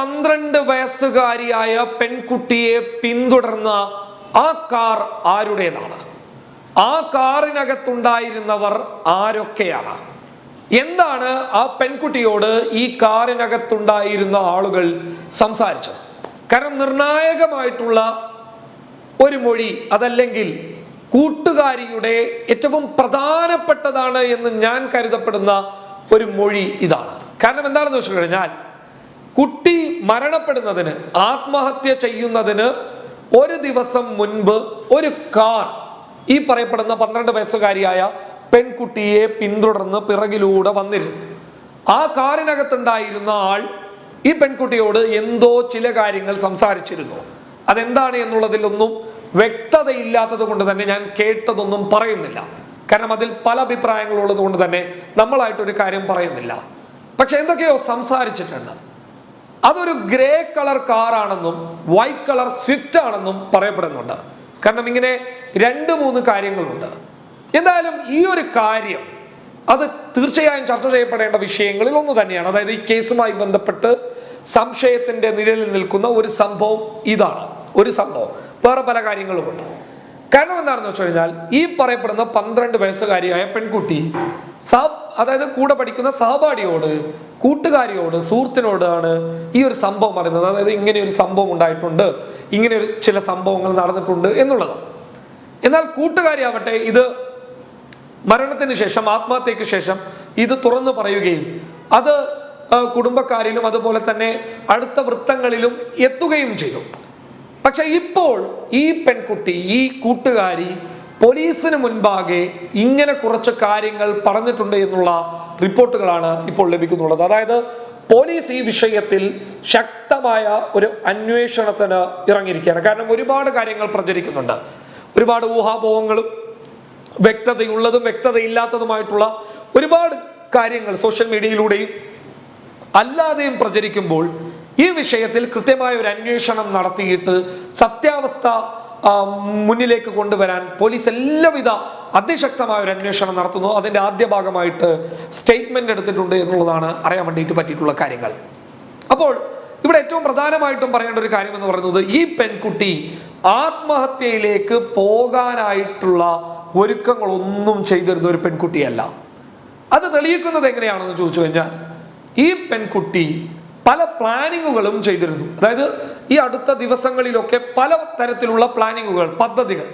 പന്ത്രണ്ട് വയസ്സുകാരിയായ പെൺകുട്ടിയെ പിന്തുടർന്ന ആ കാർ ആരുടേതാണ്? ആ കാറിനകത്തുണ്ടായിരുന്നവർ ആരൊക്കെയാണ്? എന്താണ് ആ പെൺകുട്ടിയോട് ഈ കാറിനകത്തുണ്ടായിരുന്ന ആളുകൾ സംസാരിച്ചത്? കാരണം നിർണായകമായിട്ടുള്ള ഒരു മൊഴി അതല്ലെങ്കിൽ കൂട്ടുകാരിയുടെ ഏറ്റവും പ്രധാനപ്പെട്ടതാണ് എന്ന് ഞാൻ കരുതപ്പെടുന്ന ഒരു മൊഴി ഇതാണ്. കാരണം എന്താണെന്ന് വെച്ച് കഴിഞ്ഞാൽ കുട്ടി മരണപ്പെടുന്നതിന് ആത്മഹത്യ ചെയ്യുന്നതിന് ഒരു ദിവസം മുൻപ് ഒരു കാർ ഈ പറയപ്പെടുന്ന പന്ത്രണ്ട് വയസ്സുകാരിയായ പെൺകുട്ടിയെ പിന്തുടർന്ന് പിറകിലൂടെ വന്നിരുന്നു. ആ കാറിനകത്തുണ്ടായിരുന്ന ആൾ ഈ പെൺകുട്ടിയോട് എന്തോ ചില കാര്യങ്ങൾ സംസാരിച്ചിരുന്നു. അതെന്താണ് എന്നുള്ളതിലൊന്നും വ്യക്തതയില്ലാത്തത് കൊണ്ട് തന്നെ ഞാൻ കേട്ടതൊന്നും പറയുന്നില്ല. കാരണം അതിൽ പല അഭിപ്രായങ്ങളുള്ളത് കൊണ്ട് തന്നെ നമ്മളായിട്ടൊരു കാര്യം പറയുന്നില്ല. പക്ഷെ എന്തൊക്കെയോ സംസാരിച്ചിട്ടുണ്ട്. അതൊരു ഗ്രേ കളർ കാറാണെന്നും വൈറ്റ് കളർ സ്വിഫ്റ്റ് ആണെന്നും പറയപ്പെടുന്നുണ്ട്. കാരണം ഇങ്ങനെ രണ്ട് മൂന്ന് കാര്യങ്ങളുണ്ട്. എന്തായാലും ഈ ഒരു കാര്യം അത് തീർച്ചയായും ചർച്ച ചെയ്യപ്പെടേണ്ട വിഷയങ്ങളിൽ ഒന്ന് തന്നെയാണ്. അതായത് ഈ കേസുമായി ബന്ധപ്പെട്ട് സംശയത്തിന്റെ നിഴലിൽ നിൽക്കുന്ന ഒരു സംഭവം ഇതാണ്. ഒരു സംഭവം. വേറെ പല കാര്യങ്ങളുമുണ്ട്. കാരണം എന്താണെന്ന് വെച്ച് കഴിഞ്ഞാൽ ഈ പറയപ്പെടുന്ന പന്ത്രണ്ട് വയസ്സുകാരിയായ പെൺകുട്ടി സഹ അതായത് കൂടെ പഠിക്കുന്ന സഹപാഠിയോട് കൂട്ടുകാരിയോട് സുഹൃത്തിനോടാണ് ഈ ഒരു സംഭവം പറയുന്നത് അതായത് ഇങ്ങനെ ഒരു സംഭവം ഉണ്ടായിട്ടുണ്ട് ഇങ്ങനെ ഒരു ചില സംഭവങ്ങൾ നടന്നിട്ടുണ്ട് എന്നുള്ളത്. എന്നാൽ കൂട്ടുകാരിയാവട്ടെ ഇത് മരണത്തിന് ശേഷം ആത്മഹത്യക്ക് ശേഷം ഇത് തുറന്നു പറയുകയും അത് കുടുംബക്കാരിലും അതുപോലെ തന്നെ അടുത്ത വൃത്തങ്ങളിലും എത്തുകയും ചെയ്തു. പക്ഷെ ഇപ്പോൾ ഈ പെൺകുട്ടി ഈ കൂട്ടുകാരി പോലീസിന് മുൻപാകെ ഇങ്ങനെ കുറച്ച് കാര്യങ്ങൾ പറഞ്ഞിട്ടുണ്ട് എന്നുള്ള റിപ്പോർട്ടുകളാണ് ഇപ്പോൾ ലഭിക്കുന്നുള്ളത്. അതായത് പോലീസ് ഈ വിഷയത്തിൽ ശക്തമായ ഒരു അന്വേഷണത്തിന് ഇറങ്ങിയിരിക്കുകയാണ്. കാരണം ഒരുപാട് കാര്യങ്ങൾ പ്രചരിക്കുന്നുണ്ട്. ഒരുപാട് ഊഹാപോഹങ്ങളും വ്യക്തതയുള്ളതും വ്യക്തതയില്ലാത്തതുമായിട്ടുള്ള ഒരുപാട് കാര്യങ്ങൾ സോഷ്യൽ മീഡിയയിലൂടെയും അല്ലാതെയും പ്രചരിക്കുമ്പോൾ ഈ വിഷയത്തിൽ കൃത്യമായ ഒരു അന്വേഷണം നടത്തിയിട്ട് സത്യാവസ്ഥ മുന്നിലേക്ക് കൊണ്ടുവരാൻ പോലീസ് എല്ലാവിധ അതിശക്തമായ ഒരു അന്വേഷണം നടത്തുന്നു. അതിന്റെ ആദ്യ ഭാഗമായിട്ട് സ്റ്റേറ്റ്മെന്റ് എടുത്തിട്ടുണ്ട് എന്നുള്ളതാണ് അറിയാൻ വേണ്ടിയിട്ട് പറ്റിയിട്ടുള്ള കാര്യങ്ങൾ. അപ്പോൾ ഇവിടെ ഏറ്റവും പ്രധാനമായിട്ടും പറയേണ്ട ഒരു കാര്യം എന്ന് പറയുന്നത് ഈ പെൺകുട്ടി ആത്മഹത്യയിലേക്ക് പോകാനായിട്ടുള്ള ഒരുക്കങ്ങളൊന്നും ചെയ്തിരുന്ന ഒരു പെൺകുട്ടിയല്ല. അത് തെളിയിക്കുന്നത് എങ്ങനെയാണെന്ന് ചോദിച്ചു കഴിഞ്ഞാൽ ഈ പെൺകുട്ടി പല പ്ലാനിങ്ങുകളും ചെയ്തിരുന്നു. അതായത് ഈ അടുത്ത ദിവസങ്ങളിലൊക്കെ പല തരത്തിലുള്ള പ്ലാനിങ്ങുകൾ പദ്ധതികൾ.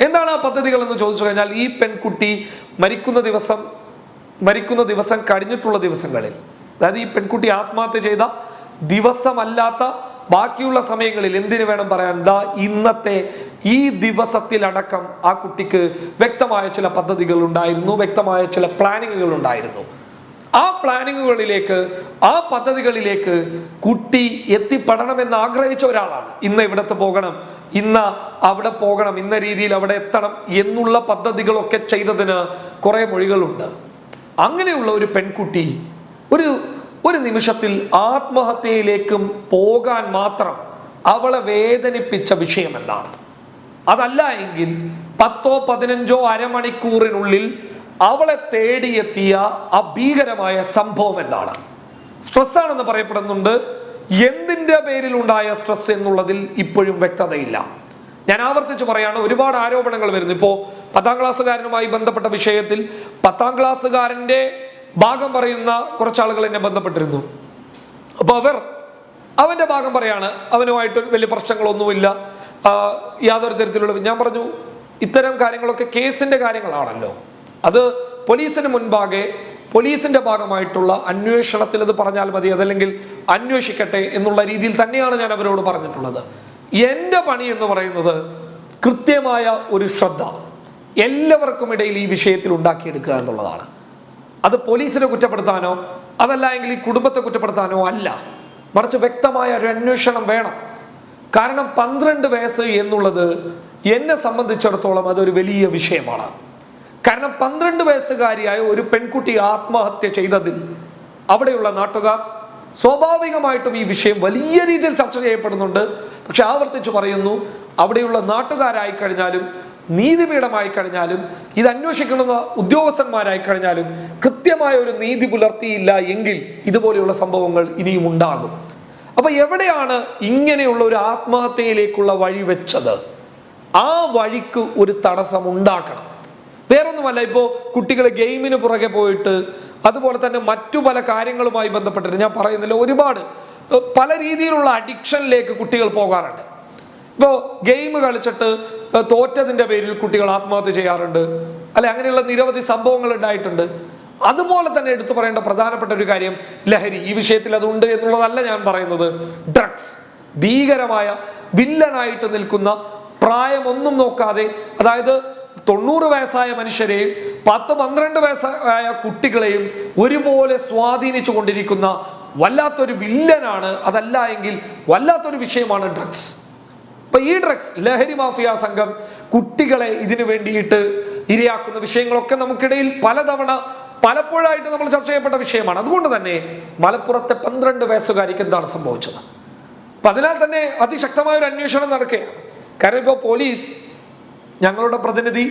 എന്താണ് ആ പദ്ധതികൾ എന്ന് ചോദിച്ചു കഴിഞ്ഞാൽ ഈ പെൺകുട്ടി മരിക്കുന്ന ദിവസം മരിക്കുന്ന ദിവസം കഴിഞ്ഞിട്ടുള്ള ദിവസങ്ങളിൽ അതായത് ഈ പെൺകുട്ടി ആത്മഹത്യ ചെയ്ത ദിവസമല്ലാത്ത ബാക്കിയുള്ള സമയങ്ങളിൽ എന്തിനു വേണം പറയാൻ? ദാ ഇന്നത്തെ ഈ ദിവസത്തിലടക്കം ആ കുട്ടിക്ക് വ്യക്തമായ ചില പദ്ധതികൾ ഉണ്ടായിരുന്നു വ്യക്തമായ ചില പ്ലാനിങ്ങുകൾ ഉണ്ടായിരുന്നു. ആ പ്ലാനിങ്ങുകളിലേക്ക് ആ പദ്ധതികളിലേക്ക് കുട്ടി എത്തിപ്പെടണമെന്ന് ആഗ്രഹിച്ച ഒരാളാണ്. ഇന്ന് ഇവിടത്ത് പോകണം? ഇന്ന് അവിടെ പോകണം. ഇന്ന രീതിയിൽ അവിടെ എത്തണം എന്നുള്ള പദ്ധതികളൊക്കെ ചെയ്തതിന് കുറെ മൊഴികളുണ്ട്. അങ്ങനെയുള്ള ഒരു പെൺകുട്ടി ഒരു ഒരു നിമിഷത്തിൽ ആത്മഹത്യയിലേക്കും പോകാൻ മാത്രം അവളെ വേദനിപ്പിച്ച വിഷയം എന്താണ് അതല്ല എങ്കിൽ പത്തോ പതിനഞ്ചോ അരമണിക്കൂറിനുള്ളിൽ അവളെ തേടിയെത്തിയ ആ ഭീകരമായ സംഭവം എന്താണ്? സ്ട്രെസ് ആണെന്ന് പറയപ്പെടുന്നുണ്ട്. എന്തിന്റെ പേരിൽ ഉണ്ടായ സ്ട്രെസ് എന്നുള്ളതിൽ ഇപ്പോഴും വ്യക്തതയില്ല. ഞാൻ ആവർത്തിച്ച് പറയാണ് ഒരുപാട് ആരോപണങ്ങൾ വരുന്നു. ഇപ്പോ പത്താം ക്ലാസ്സുകാരനുമായി ബന്ധപ്പെട്ട വിഷയത്തിൽ പത്താം ക്ലാസ്സുകാരന്റെ ഭാഗം പറയുന്ന കുറച്ചാളുകൾ എന്നെ ബന്ധപ്പെട്ടിരുന്നു. അപ്പോൾ അവർ അവന്റെ ഭാഗം പറയാണ് അവനുമായിട്ട് വലിയ പ്രശ്നങ്ങളൊന്നുമില്ല. യാതൊരു തരത്തിലുള്ള ഞാൻ പറഞ്ഞു ഇത്തരം കാര്യങ്ങളൊക്കെ കേസിന്റെ കാര്യങ്ങളാണല്ലോ. അത് പോലീസിന് മുൻപാകെ പോലീസിന്റെ ഭാഗമായിട്ടുള്ള അന്വേഷണത്തിൽ അത് പറഞ്ഞാൽ മതി അതല്ലെങ്കിൽ അന്വേഷിക്കട്ടെ എന്നുള്ള രീതിയിൽ തന്നെയാണ് ഞാൻ അവരോട് പറഞ്ഞിട്ടുള്ളത്. എന്റെ പണി എന്ന് പറയുന്നത് കൃത്യമായ ഒരു ശ്രദ്ധ എല്ലാവർക്കും ഇടയിൽ ഈ വിഷയത്തിൽ ഉണ്ടാക്കിയെടുക്കുക എന്നുള്ളതാണ്. അത് പോലീസിനെ കുറ്റപ്പെടുത്താനോ അതല്ല എങ്കിൽ ഈ കുടുംബത്തെ കുറ്റപ്പെടുത്താനോ അല്ല. മറിച്ച് വ്യക്തമായ ഒരു അന്വേഷണം വേണം. കാരണം പന്ത്രണ്ട് വയസ്സ് എന്നുള്ളത് എന്നെ സംബന്ധിച്ചിടത്തോളം അതൊരു വലിയ വിഷയമാണ്. കാരണം പന്ത്രണ്ട് വയസ്സുകാരിയായ ഒരു പെൺകുട്ടി ആത്മഹത്യ ചെയ്തതിൽ അവിടെയുള്ള നാട്ടുകാർ സ്വാഭാവികമായിട്ടും ഈ വിഷയം വലിയ രീതിയിൽ ചർച്ച ചെയ്യപ്പെടുന്നുണ്ട്. പക്ഷെ ആവർത്തിച്ച് പറയുന്നു അവിടെയുള്ള നാട്ടുകാരായി കഴിഞ്ഞാലും നീതിപീഠമായി കഴിഞ്ഞാലും ഇത് അന്വേഷിക്കുന്ന ഉദ്യോഗസ്ഥന്മാരായി കഴിഞ്ഞാലും കൃത്യമായ ഒരു നീതി പുലർത്തിയില്ല എങ്കിൽ ഇതുപോലെയുള്ള സംഭവങ്ങൾ ഇനിയും ഉണ്ടാകും. അപ്പൊ എവിടെയാണ് ഇങ്ങനെയുള്ള ഒരു ആത്മഹത്യയിലേക്കുള്ള വഴി വെച്ചത് ആ വഴിക്ക് ഒരു തടസ്സം ഉണ്ടാക്കണം വേറൊന്നുമല്ല ഇപ്പോൾ കുട്ടികൾ ഗെയിമിന് പുറകെ പോയിട്ട് അതുപോലെ തന്നെ മറ്റു പല കാര്യങ്ങളുമായി ബന്ധപ്പെട്ടിട്ട് ഞാൻ പറയുന്നില്ല ഒരുപാട് പല രീതിയിലുള്ള അഡിക്ഷനിലേക്ക് കുട്ടികൾ പോകാറുണ്ട്. ഇപ്പോൾ ഗെയിം കളിച്ചിട്ട് തോറ്റതിന്റെ പേരിൽ കുട്ടികൾ ആത്മഹത്യ ചെയ്യാറുണ്ട് അല്ലെ അങ്ങനെയുള്ള നിരവധി സംഭവങ്ങൾ ഉണ്ടായിട്ടുണ്ട്. അതുപോലെ തന്നെ എടുത്തു പറയേണ്ട പ്രധാനപ്പെട്ട ഒരു കാര്യം ലഹരി. ഈ വിഷയത്തിൽ അതുണ്ട് എന്നുള്ളതല്ല ഞാൻ പറയുന്നത്. ഡ്രഗ്സ് ഭീകരമായ വില്ലനായിട്ട് നിൽക്കുന്ന പ്രായമൊന്നും നോക്കാതെ അതായത് തൊണ്ണൂറ് വയസ്സായ മനുഷ്യരെയും പത്ത് പന്ത്രണ്ട് വയസ്സായ കുട്ടികളെയും ഒരുപോലെ സ്വാധീനിച്ചു കൊണ്ടിരിക്കുന്ന വല്ലാത്തൊരു വില്ലനാണ് അതല്ല എങ്കിൽ വല്ലാത്തൊരു വിഷയമാണ് ഡ്രഗ്സ് അപ്പൊ ഈ ഡ്രഗ്സ് ലഹരി മാഫിയ സംഘം കുട്ടികളെ ഇതിനു വേണ്ടിയിട്ട് ഇരയാക്കുന്ന വിഷയങ്ങളൊക്കെ നമുക്കിടയിൽ പലതവണ പലപ്പോഴായിട്ട് നമ്മൾ ചർച്ച ചെയ്യപ്പെട്ട വിഷയമാണ്. അതുകൊണ്ട് തന്നെ മലപ്പുറത്തെ പന്ത്രണ്ട് വയസ്സുകാരിക്ക് എന്താണ് സംഭവിച്ചത്? അപ്പൊ അതിനാൽ തന്നെ അതിശക്തമായ ഒരു അന്വേഷണം നടക്കുകയാണ്. കാരണം ഇപ്പോൾ പോലീസ് ഞങ്ങളുടെ പ്രതിനിധി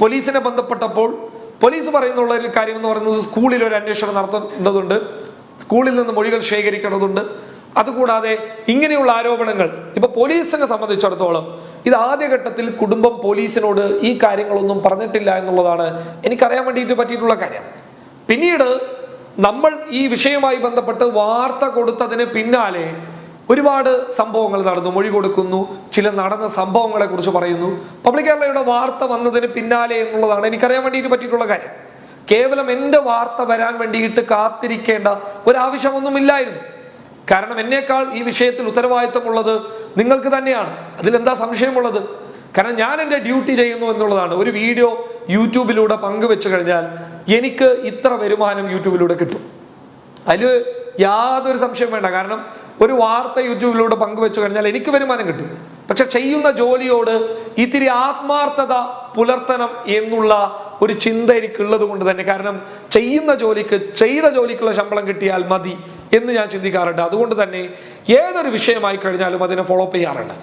പോലീസിനെ ബന്ധപ്പെട്ടപ്പോൾ പോലീസ് പറയുന്നുള്ള ഒരു കാര്യം എന്ന് പറയുന്നത് സ്കൂളിൽ ഒരു അന്വേഷണം നടത്തേണ്ടതുണ്ട് സ്കൂളിൽ നിന്ന് മൊഴികൾ ശേഖരിക്കേണ്ടതുണ്ട്. അതുകൂടാതെ ഇങ്ങനെയുള്ള ആരോപണങ്ങൾ ഇപ്പൊ പോലീസിനെ സംബന്ധിച്ചിടത്തോളം ഇത് ആദ്യഘട്ടത്തിൽ കുടുംബം പോലീസിനോട് ഈ കാര്യങ്ങളൊന്നും പറഞ്ഞിട്ടില്ല എന്നുള്ളതാണ് എനിക്കറിയാൻ വേണ്ടിയിട്ട് പറ്റിയിട്ടുള്ള കാര്യം. പിന്നീട് നമ്മൾ ഈ വിഷയവുമായി ബന്ധപ്പെട്ട് വാർത്ത കൊടുത്തതിന് പിന്നാലെ ഒരുപാട് സംഭവങ്ങൾ നടന്നു മൊഴി കൊടുക്കുന്നു ചില നടന്ന സംഭവങ്ങളെ കുറിച്ച് പറയുന്നു. പബ്ലിക് കേരളയുടെ വാർത്ത വന്നതിന് പിന്നാലെ എന്നുള്ളതാണ് എനിക്കറിയാൻ വേണ്ടിയിട്ട് പറ്റിയിട്ടുള്ള കാര്യം. കേവലം എന്റെ വാർത്ത വരാൻ വേണ്ടിയിട്ട് കാത്തിരിക്കേണ്ട ഒരാവശ്യമൊന്നുമില്ലായിരുന്നു. കാരണം എന്നേക്കാൾ ഈ വിഷയത്തിൽ ഉത്തരവാദിത്തമുള്ളത് നിങ്ങൾക്ക് തന്നെയാണ്. അതിലെന്താ സംശയമുള്ളത്? കാരണം ഞാൻ എന്റെ ഡ്യൂട്ടി ചെയ്യുന്നു എന്നുള്ളതാണ്. ഒരു വീഡിയോ യൂട്യൂബിലൂടെ പങ്കുവെച്ചു കഴിഞ്ഞാൽ എനിക്ക് ഇത്ര വരുമാനം യൂട്യൂബിലൂടെ കിട്ടും. അതിൽ യാതൊരു സംശയം വേണ്ട. കാരണം ഒരു വാർത്ത യൂട്യൂബിലൂടെ പങ്കുവെച്ചു കഴിഞ്ഞാൽ എനിക്ക് വരുമാനം കിട്ടും. പക്ഷെ ചെയ്യുന്ന ജോലിയോട് ഇത്തിരി ആത്മാർത്ഥത പുലർത്തണം എന്നുള്ള ഒരു ചിന്ത എനിക്കുള്ളത് കൊണ്ട് തന്നെ. കാരണം ചെയ്യുന്ന ജോലിക്ക് ചെയ്ത ജോലിക്കുള്ള ശമ്പളം കിട്ടിയാൽ മതി എന്ന് ഞാൻ ചിന്തിക്കാറുണ്ട്. അതുകൊണ്ട് തന്നെ ഏതൊരു വിഷയമായി കഴിഞ്ഞാലും അതിനെ ഫോളോ അപ്പ് ചെയ്യാറുണ്ട്.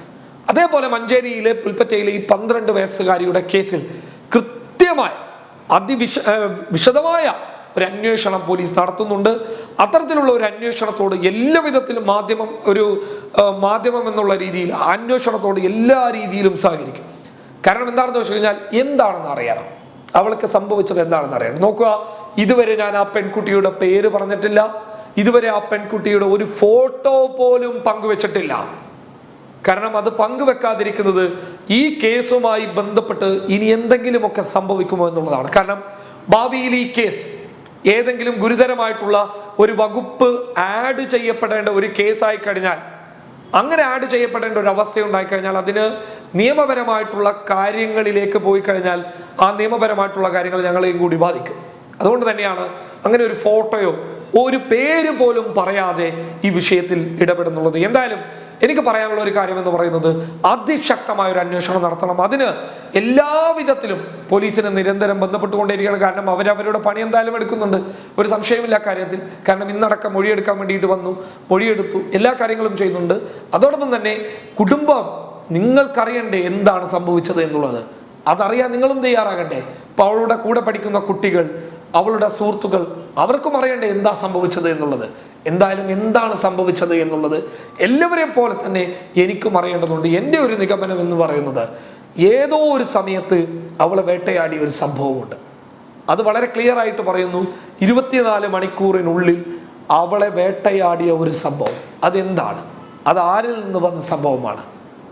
അതേപോലെ മഞ്ചേരിയിലെ പുൽപ്പറ്റയിലെ ഈ പന്ത്രണ്ട് വയസ്സുകാരിയുടെ കേസിൽ കൃത്യമായ അതിവിശ വിശദമായ ഒരു അന്വേഷണം പോലീസ് നടത്തുന്നുണ്ട്. അത്തരത്തിലുള്ള ഒരു അന്വേഷണത്തോട് എല്ലാ വിധത്തിലും മാധ്യമം ഒരു മാധ്യമം എന്നുള്ള രീതിയിൽ അന്വേഷണത്തോട് എല്ലാ രീതിയിലും സഹകരിക്കും. കാരണം എന്താണെന്ന് വെച്ച് കഴിഞ്ഞാൽ എന്താണെന്ന് അറിയണം. അവൾക്ക് സംഭവിച്ചത് എന്താണെന്ന് അറിയണം. നോക്കുക ഇതുവരെ ഞാൻ ആ പെൺകുട്ടിയുടെ പേര് പറഞ്ഞിട്ടില്ല. ഇതുവരെ ആ പെൺകുട്ടിയുടെ ഒരു ഫോട്ടോ പോലും പങ്കുവെച്ചിട്ടില്ല. കാരണം അത് പങ്കുവെക്കാതിരിക്കുന്നത് ഈ കേസുമായി ബന്ധപ്പെട്ട് ഇനി എന്തെങ്കിലുമൊക്കെ സംഭവിക്കുമോ എന്നുള്ളതാണ്. കാരണം ഭാവിയിൽ ഈ കേസ് ഏതെങ്കിലും ഗുരുതരമായിട്ടുള്ള ഒരു വകുപ്പ് ആഡ് ചെയ്യപ്പെടേണ്ട ഒരു കേസായി കഴിഞ്ഞാൽ അങ്ങനെ ആഡ് ചെയ്യപ്പെടേണ്ട ഒരു അവസ്ഥ ഉണ്ടായിക്കഴിഞ്ഞാൽ അതിന് നിയമപരമായിട്ടുള്ള കാര്യങ്ങളിലേക്ക് പോയി കഴിഞ്ഞാൽ ആ നിയമപരമായിട്ടുള്ള കാര്യങ്ങൾ ഞങ്ങളെയും കൂടി ബാധിക്കും. അതുകൊണ്ട് തന്നെയാണ് അങ്ങനെ ഒരു ഫോട്ടോയോ ഒരു പേര് പോലും പറയാതെ ഈ വിഷയത്തിൽ ഇടപെടുന്നുള്ളത്. എന്തായാലും എനിക്ക് പറയാനുള്ള ഒരു കാര്യം എന്ന് പറയുന്നത് അതിശക്തമായ ഒരു അന്വേഷണം നടത്തണം. അതിന് എല്ലാവിധത്തിലും പോലീസിനെ നിരന്തരം ബന്ധപ്പെട്ടുകൊണ്ടേയിരിക്കുകയാണ് കാരണം അവരവരുടെ പണി എന്തായാലും എടുക്കുന്നുണ്ട്. ഒരു സംശയമില്ല കാര്യത്തിൽ. കാരണം ഇന്നടക്കം മൊഴിയെടുക്കാൻ വേണ്ടിയിട്ട് വന്നു. മൊഴിയെടുത്തു. എല്ലാ കാര്യങ്ങളും ചെയ്യുന്നുണ്ട്. അതോടൊപ്പം തന്നെ കുടുംബം നിങ്ങൾക്കറിയണ്ടേ എന്താണ് സംഭവിച്ചത് എന്നുള്ളത്? അതറിയാൻ നിങ്ങളും തയ്യാറാകണ്ടേ? ഇപ്പൊ അവളുടെ കൂടെ പഠിക്കുന്ന കുട്ടികൾ അവളുടെ സുഹൃത്തുക്കൾ അവർക്കും അറിയണ്ടേ എന്താ സംഭവിച്ചത് എന്നുള്ളത്? എന്തായാലും എന്താണ് സംഭവിച്ചത് എന്നുള്ളത് എല്ലാവരെയും പോലെ തന്നെ എനിക്കും അറിയേണ്ടതുണ്ട്. എന്റെ ഒരു നിഗമനം എന്ന് പറയുന്നത് ഏതോ ഒരു സമയത്ത് അവളെ വേട്ടയാടിയ ഒരു സംഭവമുണ്ട്. അത് വളരെ ക്ലിയർ ആയിട്ട് പറയുന്നു. ഇരുപത്തിനാല് മണിക്കൂറിനുള്ളിൽ അവളെ വേട്ടയാടിയ ഒരു സംഭവം. അതെന്താണ്? അത് ആരിൽ നിന്ന് വന്ന സംഭവമാണ്?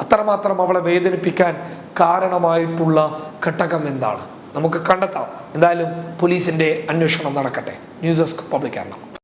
അത്രമാത്രം അവളെ വേദനിപ്പിക്കാൻ കാരണമായിട്ടുള്ള ഘടകം എന്താണ്? നമുക്ക് കണ്ടെത്താം. എന്തായാലും പോലീസിന്റെ അന്വേഷണം നടക്കട്ടെ. News desk public Kerala.